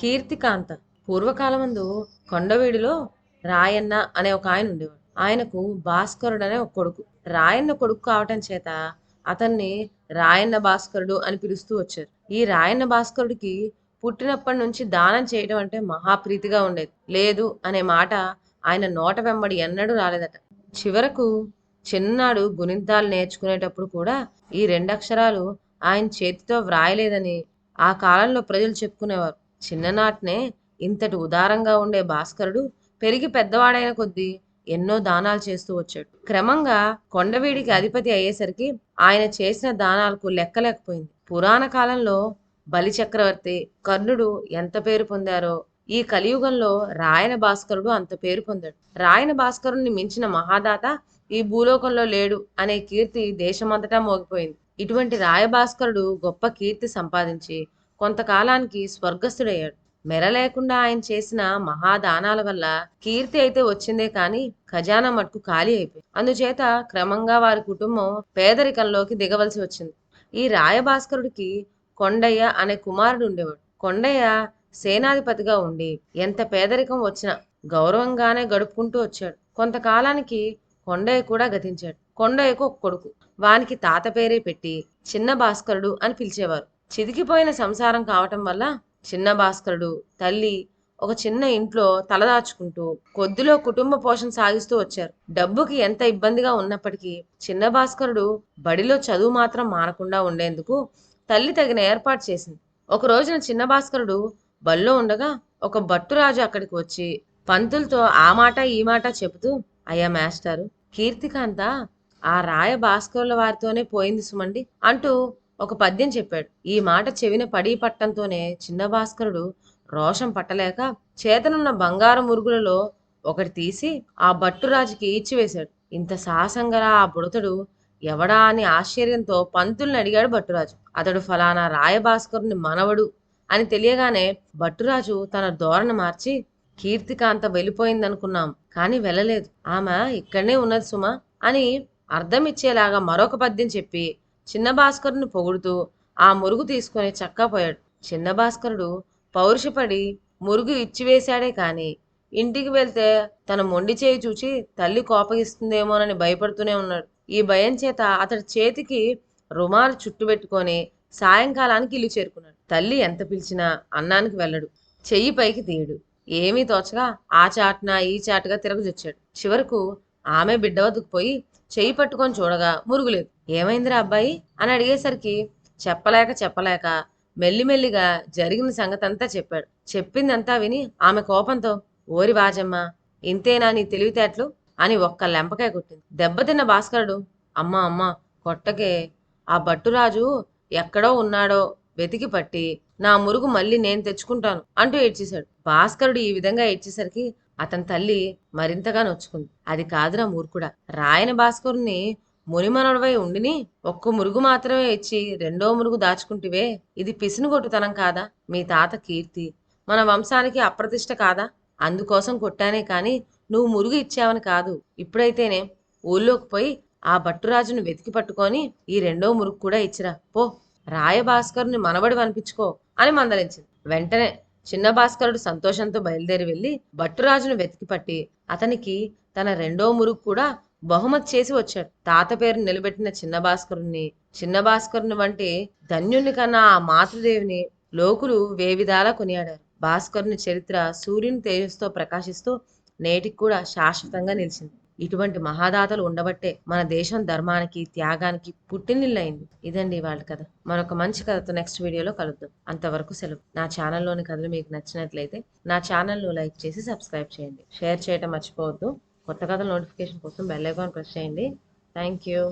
కీర్తికాంత. పూర్వకాలమందు కొండవీడిలో రాయన్న అనే ఒక ఆయన ఉండేవాడు. ఆయనకు భాస్కరుడు అనే ఒక కొడుకు. రాయన్న కొడుకు కావటం చేత అతన్ని రాయన్న భాస్కరుడు అని పిలుస్తూ వచ్చారు. ఈ రాయన్న భాస్కరుడికి పుట్టినప్పటి నుంచి దానం చేయడం అంటే మహాప్రీతిగా ఉండేది. లేదు అనే మాట ఆయన నోట వెంబడి ఎన్నడూ రాలేదట. చివరకు చిన్నాడు గుణింతాలు నేర్చుకునేటప్పుడు కూడా ఈ రెండక్షరాలు ఆయన చేతితో వ్రాయలేదని ఆ కాలంలో ప్రజలు చెప్పుకునేవారు. చిన్ననాటనే ఇంతటి ఉదారంగా ఉండే భాస్కరుడు పెరిగి పెద్దవాడైన కొద్దీ ఎన్నో దానాలు చేస్తూ వచ్చాడు. క్రమంగా కొండవీడికి అధిపతి అయ్యేసరికి ఆయన చేసిన దానాలకు లెక్కలేకపోయింది. పురాణ కాలంలో బలి చక్రవర్తి కర్ణుడు ఎంత పేరు పొందారో ఈ కలియుగంలో రాయన భాస్కరుడు అంత పేరు పొందాడు. రాయన భాస్కరుణ్ణి మించిన మహాదాత ఈ భూలోకంలో లేడు అనే కీర్తి దేశమంతటా మోగిపోయింది. ఇటువంటి రాయభాస్కరుడు గొప్ప కీర్తి సంపాదించి కొంతకాలానికి స్వర్గస్థుడయ్యాడు. మెర లేకుండా ఆయన చేసిన మహాదానాల వల్ల కీర్తి అయితే వచ్చిందే కానీ ఖజానా మట్టుకు ఖాళీ అయిపోయింది. అందుచేత క్రమంగా వారి కుటుంబం పేదరికంలోకి దిగవలసి వచ్చింది. ఈ రాయభాస్కరుడికి కొండయ్య అనే కుమారుడు ఉండేవాడు. కొండయ్య సేనాధిపతిగా ఉండి ఎంత పేదరికం వచ్చినా గౌరవంగానే గడుపుకుంటూ వచ్చాడు. కొంతకాలానికి కొండయ్య కూడా గతించాడు. కొండయ్యకు ఒక కొడుకు. వానికి తాత పేరే పెట్టి చిన్న భాస్కరుడు అని పిలిచేవారు. చితికిపోయిన సంసారం కావటం వల్ల చిన్న భాస్కరుడు తల్లి ఒక చిన్న ఇంట్లో తలదాచుకుంటూ కొద్దిలో కుటుంబ పోషణ సాగిస్తూ వచ్చారు. డబ్బుకి ఎంత ఇబ్బందిగా ఉన్నప్పటికీ చిన్న భాస్కరుడు బడిలో చదువు మాత్రం మానకుండా ఉండేందుకు తల్లి తగిన ఏర్పాటు చేసింది. ఒక రోజున చిన్న భాస్కరుడు బల్లో ఉండగా ఒక భట్టురాజు అక్కడికి వచ్చి పంతులతో ఆ మాట ఈ మాట చెబుతూ అయ్యా మాస్టారు కీర్తికాంత ఆ రాయ భాస్కరుల వారితోనే పోయింది సుమండి అంటూ ఒక పద్యం చెప్పాడు. ఈ మాట చెవిన పడి పట్టంతోనే చిన్న భాస్కరుడు రోషం పట్టలేక చేతనున్న బంగారం మురుగులలో ఒకటి తీసి ఆ భట్టురాజుకి ఇచ్చివేశాడు ఇంత సాహసంగా ఆ బుడతడు ఎవడా అని ఆశ్చర్యంతో పంతుల్ని అడిగాడు భట్టురాజు అతడు ఫలానా రాయభాస్కరుని మనవడు అని తెలియగానే భట్టురాజు తన ధోరణ మార్చి కీర్తికాంత వెళ్ళిపోయిందనుకున్నాం కానీ వెళ్ళలేదు. ఆమె ఇక్కడనే ఉన్నది సుమా అని అర్థం ఇచ్చేలాగా మరొక పద్యం చెప్పి చిన్న భాస్కరుని పొగుడుతూ ఆ మురుగు తీసుకొని చక్కపోయాడు చిన్న భాస్కరుడు పౌరుషపడి మురుగు ఇచ్చివేశాడే కాని ఇంటికి వెళ్తే తన మొండి చేయి చూచి తల్లి కోపగిస్తుందేమోనని భయపడుతూనే ఉన్నాడు. ఈ భయం చేత అతడి చేతికి రుమాలు చుట్టుబెట్టుకొని సాయంకాలానికి ఇల్లు చేరుకున్నాడు. తల్లి ఎంత పిలిచినా అన్నానికి వెళ్ళడు. చెయ్యి పైకి తీయడు. ఏమీ తోచగా ఆ చాటున ఈ చాటుగా తిరగజొచ్చాడు. చివరకు ఆమె బిడ్డ వద్దకు పోయి చెయ్యి పట్టుకొని చూడగా మురుగులేదు. ఏమైందిరా అబ్బాయి? అని అడిగేసరికి చెప్పలేక చెప్పలేక మెల్లిమెల్లిగా జరిగిన సంగతంతా చెప్పాడు. చెప్పిందంతా విని ఆమె కోపంతో ఓరి వాజమ్మ ఇంతేనా నీ తెలివితేటలు? అని ఒక్క లెంపకాయ కొట్టింది. దెబ్బతిన్న భాస్కరుడు అమ్మా అమ్మా కొట్టకే. ఆ భట్టురాజు ఎక్కడో ఉన్నాడో వెతికి పట్టి నా మురుగు మళ్ళీ నేను తెచ్చుకుంటాను అంటూ ఏడ్చేశాడు. భాస్కరుడు ఈ విధంగా ఏడ్చేసరికి అతని తల్లి మరింతగా నొచ్చుకుంది. అది కాదురా మూర్ఖుడా. రాయన భాస్కరుని మునిమనుడవై ఉండిని ఒక్క మురుగు మాత్రమే ఇచ్చి రెండో మురుగు దాచుకుంటివే. ఇది పిసినుగొట్టుతనం కాదా? మీ తాత కీర్తి. మన వంశానికి అప్రతిష్ట కాదా? అందుకోసం కొట్టానే కాని నువ్వు మురుగు ఇచ్చావని కాదు. ఇప్పుడైతేనే ఊళ్ళోకి పోయి ఆ భట్టురాజును వెతికి పట్టుకొని ఈ రెండో మురుగు కూడా ఇచ్చిరా. పో. రాయభాస్కరుని మనబడి అనిపించుకో అని మందలించింది. వెంటనే చిన్న భాస్కరుడు సంతోషంతో బయలుదేరి వెళ్ళి భట్టురాజును వెతికి పట్టి అతనికి తన రెండో మురుగు కూడా బహుమతి చేసి వచ్చాడు. తాత పేరు నిలబెట్టిన చిన్న భాస్కరుణ్ణి చిన్న భాస్కరుని వంటి ధన్యుణ్ణి కన్నా ఆ మాతృదేవిని లోకులు వేవిధాలా కొనియాడారు. భాస్కరుని చరిత్ర సూర్యుని తేజస్తో ప్రకాశిస్తూ నేటికి కూడా శాశ్వతంగా నిలిచింది. ఇటువంటి మహాదాతలు ఉండబట్టే మన దేశం ధర్మానికి త్యాగానికి పుట్టినిల్లైంది ఇదండి వాళ్ళ కథ. మరొక మంచి కథతో నెక్స్ట్ వీడియోలో కలుద్దాం. అంతవరకు సెలవు. నా ఛానల్లోని కథలు మీకు నచ్చినట్లయితే నా ఛానల్ను లైక్ చేసి సబ్స్క్రైబ్ చేయండి. షేర్ చేయటం మర్చిపోవద్దు. కొత్త కథల నోటిఫికేషన్ కోసం బెల్ ఐకాన్ ప్రెస్ చేయండి. Thank you.